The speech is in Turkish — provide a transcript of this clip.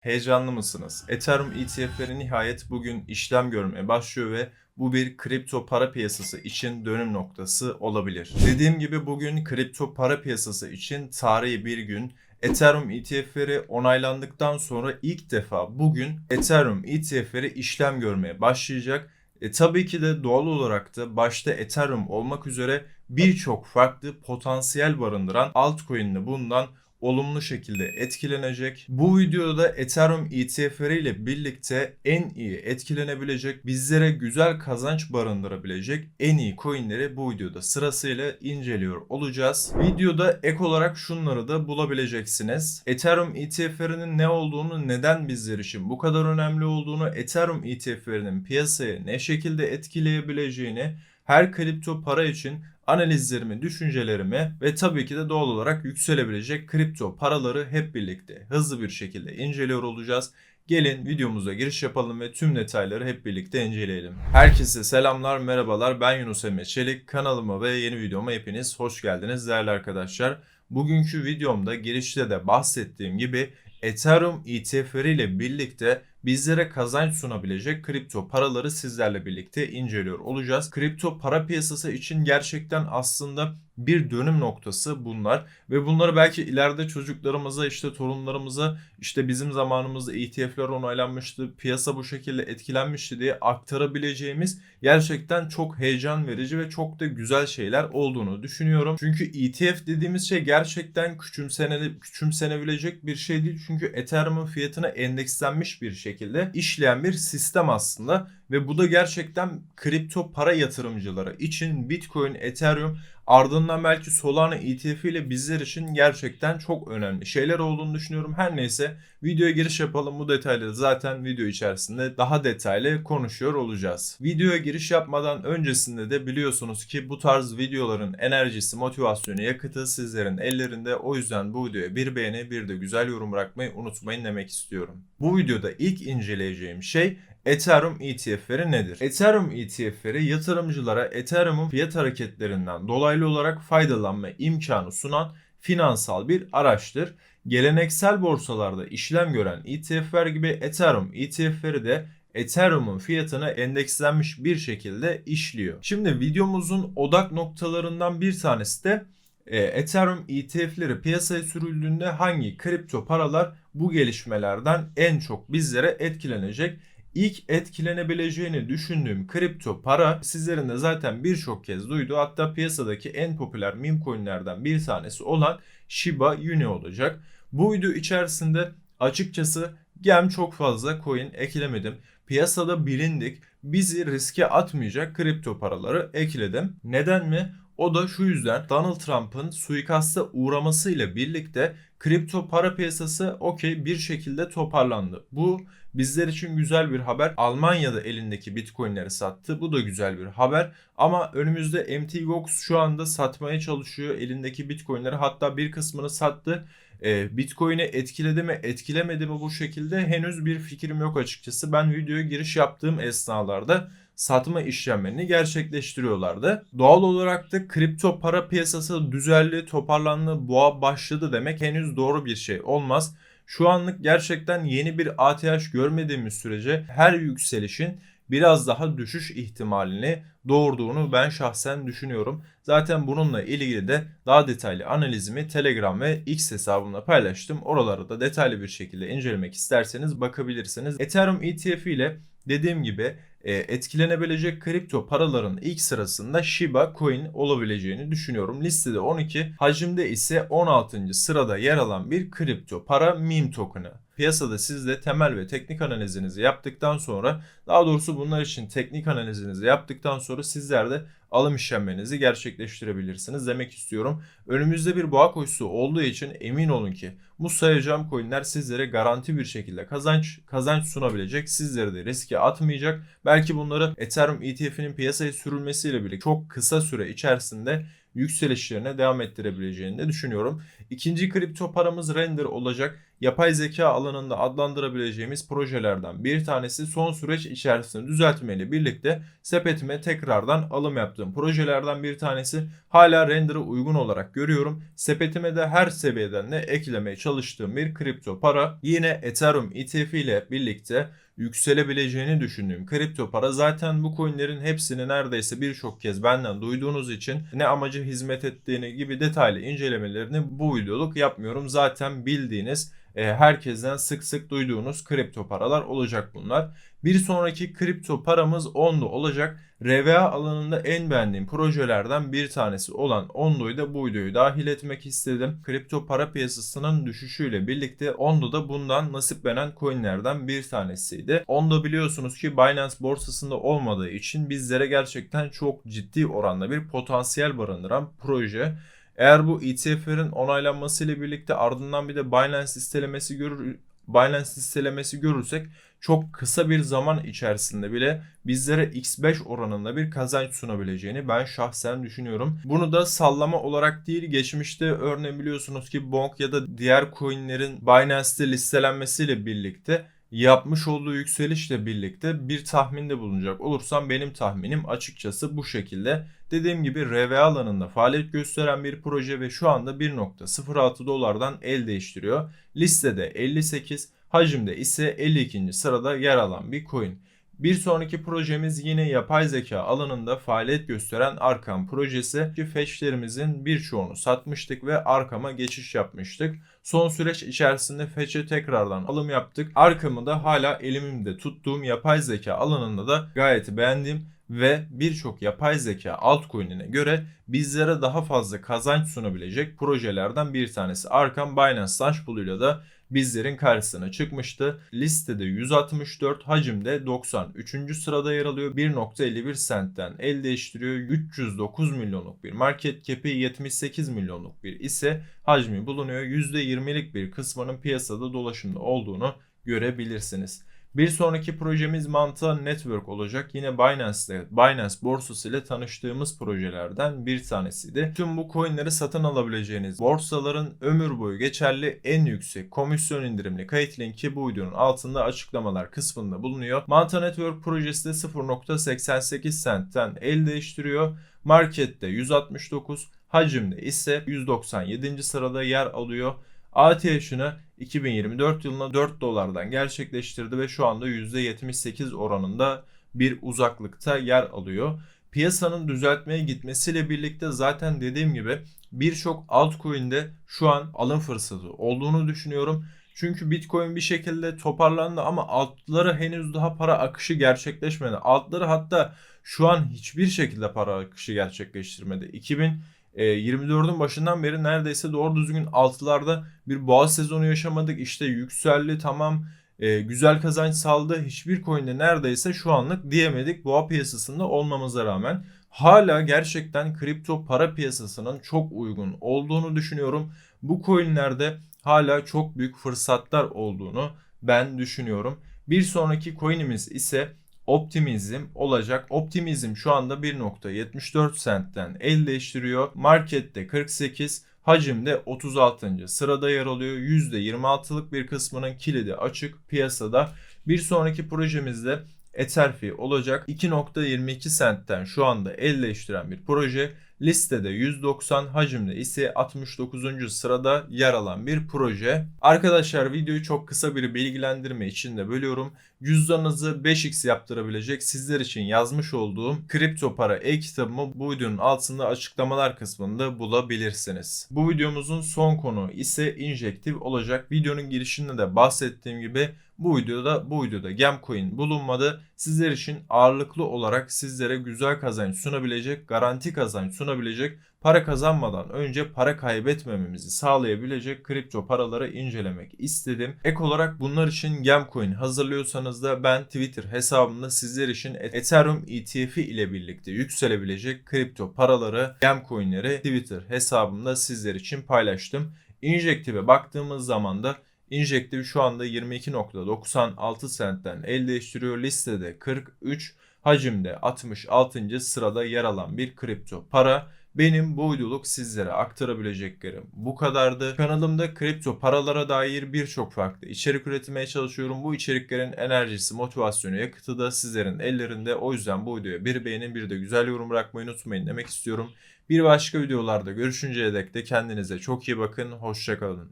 Heyecanlı mısınız? Ethereum ETF'leri nihayet bugün işlem görmeye başlıyor ve bu bir kripto para piyasası için dönüm noktası olabilir. Dediğim gibi bugün kripto para piyasası için tarihi bir gün. Ethereum ETF'leri onaylandıktan sonra ilk defa bugün Ethereum ETF'leri işlem görmeye başlayacak. E, tabii ki de doğal olarak da başta Ethereum olmak üzere birçok farklı potansiyel barındıran altcoin'le bundan olumlu şekilde etkilenecek. Bu videoda Ethereum ETF'leri ile birlikte en iyi etkilenebilecek, bizlere güzel kazanç barındırabilecek en iyi coinleri bu videoda sırasıyla inceliyor olacağız. Videoda ek olarak şunları da bulabileceksiniz. Ethereum ETF'lerinin ne olduğunu, neden bizler için bu kadar önemli olduğunu, Ethereum ETF'lerinin piyasaya ne şekilde etkileyebileceğini, her kripto para için analizlerimi, düşüncelerimi ve tabii ki de doğal olarak yükselebilecek kripto paraları hep birlikte hızlı bir şekilde inceliyor olacağız. Gelin videomuza giriş yapalım ve tüm detayları hep birlikte inceleyelim. Herkese selamlar, merhabalar. Ben Yunus Emre Çelik. Kanalıma ve yeni videoma hepiniz hoş geldiniz değerli arkadaşlar. Bugünkü videomda girişte de bahsettiğim gibi Ethereum ETF'leri ile birlikte bizlere kazanç sunabilecek kripto paraları sizlerle birlikte inceliyor olacağız. Kripto para piyasası için gerçekten aslında bir dönüm noktası bunlar ve bunları belki ileride çocuklarımıza işte torunlarımıza işte bizim zamanımızda ETF'ler onaylanmıştı, piyasa bu şekilde etkilenmişti diye aktarabileceğimiz gerçekten çok heyecan verici ve çok da güzel şeyler olduğunu düşünüyorum. Çünkü ETF dediğimiz şey gerçekten küçümsene, küçümsenebilecek bir şey değil. Çünkü Ethereum'un fiyatına endekslenmiş bir şekilde işleyen bir sistem aslında ve bu da gerçekten kripto para yatırımcıları için Bitcoin, Ethereum ardından belki Solana ETF ile bizler için gerçekten çok önemli şeyler olduğunu düşünüyorum. Her neyse videoya giriş yapalım. Bu detayları zaten video içerisinde daha detaylı konuşuyor olacağız. Videoya giriş yapmadan öncesinde de biliyorsunuz ki bu tarz videoların enerjisi, motivasyonu, yakıtı sizlerin ellerinde. O yüzden bu videoya bir beğeni bir de güzel yorum bırakmayı unutmayın demek istiyorum. Bu videoda ilk inceleyeceğim şey Ethereum ETF'leri nedir? Ethereum ETF'leri yatırımcılara Ethereum'un fiyat hareketlerinden dolaylı olarak faydalanma imkanı sunan finansal bir araçtır. Geleneksel borsalarda işlem gören ETF'ler gibi Ethereum ETF'leri de Ethereum'un fiyatına endekslenmiş bir şekilde işliyor. Şimdi videomuzun odak noktalarından bir tanesi de e, Ethereum ETF'leri piyasaya sürüldüğünde hangi kripto paralar bu gelişmelerden en çok bizlere etkilenecek? İlk etkilenebileceğini düşündüğüm kripto para sizlerin de zaten birçok kez duyduğu hatta piyasadaki en popüler meme coinlerden bir tanesi olan Shiba Inu olacak. Bu video içerisinde açıkçası gem çok fazla coin eklemedim. Piyasada bilindik bizi riske atmayacak kripto paraları ekledim. Neden mi? O da şu yüzden Donald Trump'ın suikasta uğramasıyla birlikte kripto para piyasası okey bir şekilde toparlandı. Bu bizler için güzel bir haber. Almanya'da elindeki bitcoinleri sattı. Bu da güzel bir haber. Ama önümüzde MT Gox şu anda satmaya çalışıyor elindeki bitcoinleri. Hatta bir kısmını sattı. E, Bitcoin'i etkiledi mi etkilemedi mi bu şekilde henüz bir fikrim yok açıkçası. Ben videoya giriş yaptığım esnalarda satma işlemlerini gerçekleştiriyorlardı. Doğal olarak da kripto para piyasası düzeldi, toparlandı, boğa başladı demek henüz doğru bir şey olmaz. Şu anlık gerçekten yeni bir ATH görmediğimiz sürece her yükselişin biraz daha düşüş ihtimalini doğurduğunu ben şahsen düşünüyorum. Zaten bununla ilgili de daha detaylı analizimi Telegram ve X hesabımda paylaştım. Oraları da detaylı bir şekilde incelemek isterseniz bakabilirsiniz. Ethereum ETF ile dediğim gibi e, etkilenebilecek kripto paraların ilk sırasında Shiba Coin olabileceğini düşünüyorum. Listede 12, hacimde ise 16. sırada yer alan bir kripto para meme token'ı. Piyasada siz de temel ve teknik analizinizi yaptıktan sonra daha doğrusu bunlar için teknik analizinizi yaptıktan sonra sizler de alım işlemlerinizi gerçekleştirebilirsiniz demek istiyorum. Önümüzde bir boğa koşusu olduğu için emin olun ki bu sayacağım coinler sizlere garanti bir şekilde kazanç kazanç sunabilecek. Sizleri de riske atmayacak. Belki bunları Ethereum ETF'inin piyasaya sürülmesiyle birlikte çok kısa süre içerisinde yükselişlerine devam ettirebileceğini de düşünüyorum. İkinci kripto paramız Render olacak. Yapay zeka alanında adlandırabileceğimiz projelerden bir tanesi son süreç içerisinde düzeltmeyle birlikte sepetime tekrardan alım yaptığım projelerden bir tanesi. Hala Render'ı uygun olarak görüyorum. Sepetime de her seviyeden de eklemeye çalıştığım bir kripto para. Yine Ethereum ETF ile birlikte yükselebileceğini düşündüğüm kripto para zaten bu coinlerin hepsini neredeyse birçok kez benden duyduğunuz için ne amacı hizmet ettiğini gibi detaylı incelemelerini bu videoluk yapmıyorum. Zaten bildiğiniz e, herkesten sık sık duyduğunuz kripto paralar olacak bunlar. Bir sonraki kripto paramız Ondo olacak. RVA alanında en beğendiğim projelerden bir tanesi olan Ondo'yu da bu videoyu dahil etmek istedim. Kripto para piyasasının düşüşüyle birlikte Ondo da bundan nasiplenen coinlerden bir tanesiydi. Ondo biliyorsunuz ki Binance borsasında olmadığı için bizlere gerçekten çok ciddi oranda bir potansiyel barındıran proje. Eğer bu ETF'lerin onaylanması ile birlikte ardından bir de Binance listelemesi görür Binance listelemesi görürsek çok kısa bir zaman içerisinde bile bizlere X5 oranında bir kazanç sunabileceğini ben şahsen düşünüyorum. Bunu da sallama olarak değil geçmişte örneğin biliyorsunuz ki Bonk ya da diğer coinlerin Binance'te listelenmesiyle birlikte yapmış olduğu yükselişle birlikte bir tahminde bulunacak olursam benim tahminim açıkçası bu şekilde. Dediğim gibi RVA alanında faaliyet gösteren bir proje ve şu anda 1.06 dolardan el değiştiriyor. Listede 58, hacimde ise 52. sırada yer alan bir coin. Bir sonraki projemiz yine yapay zeka alanında faaliyet gösteren Arkam projesi fetchlerimizin birçoğunu satmıştık ve Arkam'a geçiş yapmıştık. Son süreç içerisinde fetch'e tekrardan alım yaptık. Arkam'ı da hala elimde tuttuğum yapay zeka alanında da gayet beğendim ve birçok yapay zeka altcoin'ine göre bizlere daha fazla kazanç sunabilecek projelerden bir tanesi. Arkam Binance Launch Pool'uyla da bizlerin karşısına çıkmıştı. Listede 164, hacimde 93. sırada yer alıyor. 1.51 centten el değiştiriyor. 309 milyonluk bir market cap'i 78 milyonluk bir ise hacmi bulunuyor. %20'lik bir kısmının piyasada dolaşımda olduğunu görebilirsiniz. Bir sonraki projemiz Manta Network olacak. Yine Binance'de Binance borsası ile tanıştığımız projelerden bir tanesiydi. Tüm bu coinleri satın alabileceğiniz borsaların ömür boyu geçerli en yüksek komisyon indirimli kayıt linki bu videonun altında açıklamalar kısmında bulunuyor. Manta Network projesi de 0.88 centten el değiştiriyor. Markette 169, hacimde ise 197. sırada yer alıyor. ATH'ını 2024 yılına 4 dolardan gerçekleştirdi ve şu anda %78 oranında bir uzaklıkta yer alıyor. Piyasanın düzeltmeye gitmesiyle birlikte zaten dediğim gibi birçok altcoin'de şu an alım fırsatı olduğunu düşünüyorum. Çünkü Bitcoin bir şekilde toparlandı ama altları henüz daha para akışı gerçekleşmedi. Altları hatta şu an hiçbir şekilde para akışı gerçekleştirmedi. 2000 24'ün e, başından beri neredeyse doğru düzgün altılarda bir boğaz sezonu yaşamadık. İşte yükseldi tamam e, güzel kazanç saldı. Hiçbir coin'de neredeyse şu anlık diyemedik boğa piyasasında olmamıza rağmen. Hala gerçekten kripto para piyasasının çok uygun olduğunu düşünüyorum. Bu coinlerde hala çok büyük fırsatlar olduğunu ben düşünüyorum. Bir sonraki coin'imiz ise Optimizm olacak. Optimizm şu anda 1.74 centten el değiştiriyor. Markette 48, hacimde 36. sırada yer alıyor. %26'lık bir kısmının kilidi açık piyasada. Bir sonraki projemizde Etherfi olacak. 2.22 centten şu anda el değiştiren bir proje. Listede 190 hacimde ise 69. sırada yer alan bir proje. Arkadaşlar videoyu çok kısa bir bilgilendirme için de bölüyorum. Cüzdanınızı 5x yaptırabilecek sizler için yazmış olduğum kripto para e-kitabımı bu videonun altında açıklamalar kısmında bulabilirsiniz. Bu videomuzun son konu ise injektif olacak. Videonun girişinde de bahsettiğim gibi bu videoda bu videoda Gemcoin bulunmadı. Sizler için ağırlıklı olarak sizlere güzel kazanç sunabilecek, garanti kazanç sunabilecek, para kazanmadan önce para kaybetmememizi sağlayabilecek kripto paraları incelemek istedim. Ek olarak bunlar için Gemcoin hazırlıyorsanız da ben Twitter hesabımda sizler için Ethereum ETF'i ile birlikte yükselebilecek kripto paraları, Gemcoin'leri Twitter hesabımda sizler için paylaştım. Injektive'e baktığımız zaman da Injective şu anda 22.96 centten el değiştiriyor. Listede 43, hacimde 66. sırada yer alan bir kripto para. Benim bu videoluk sizlere aktarabileceklerim bu kadardı. Kanalımda kripto paralara dair birçok farklı içerik üretmeye çalışıyorum. Bu içeriklerin enerjisi, motivasyonu, yakıtı da sizlerin ellerinde. O yüzden bu videoya bir beğenin bir de güzel yorum bırakmayı unutmayın demek istiyorum. Bir başka videolarda görüşünceye dek de kendinize çok iyi bakın. Hoşçakalın.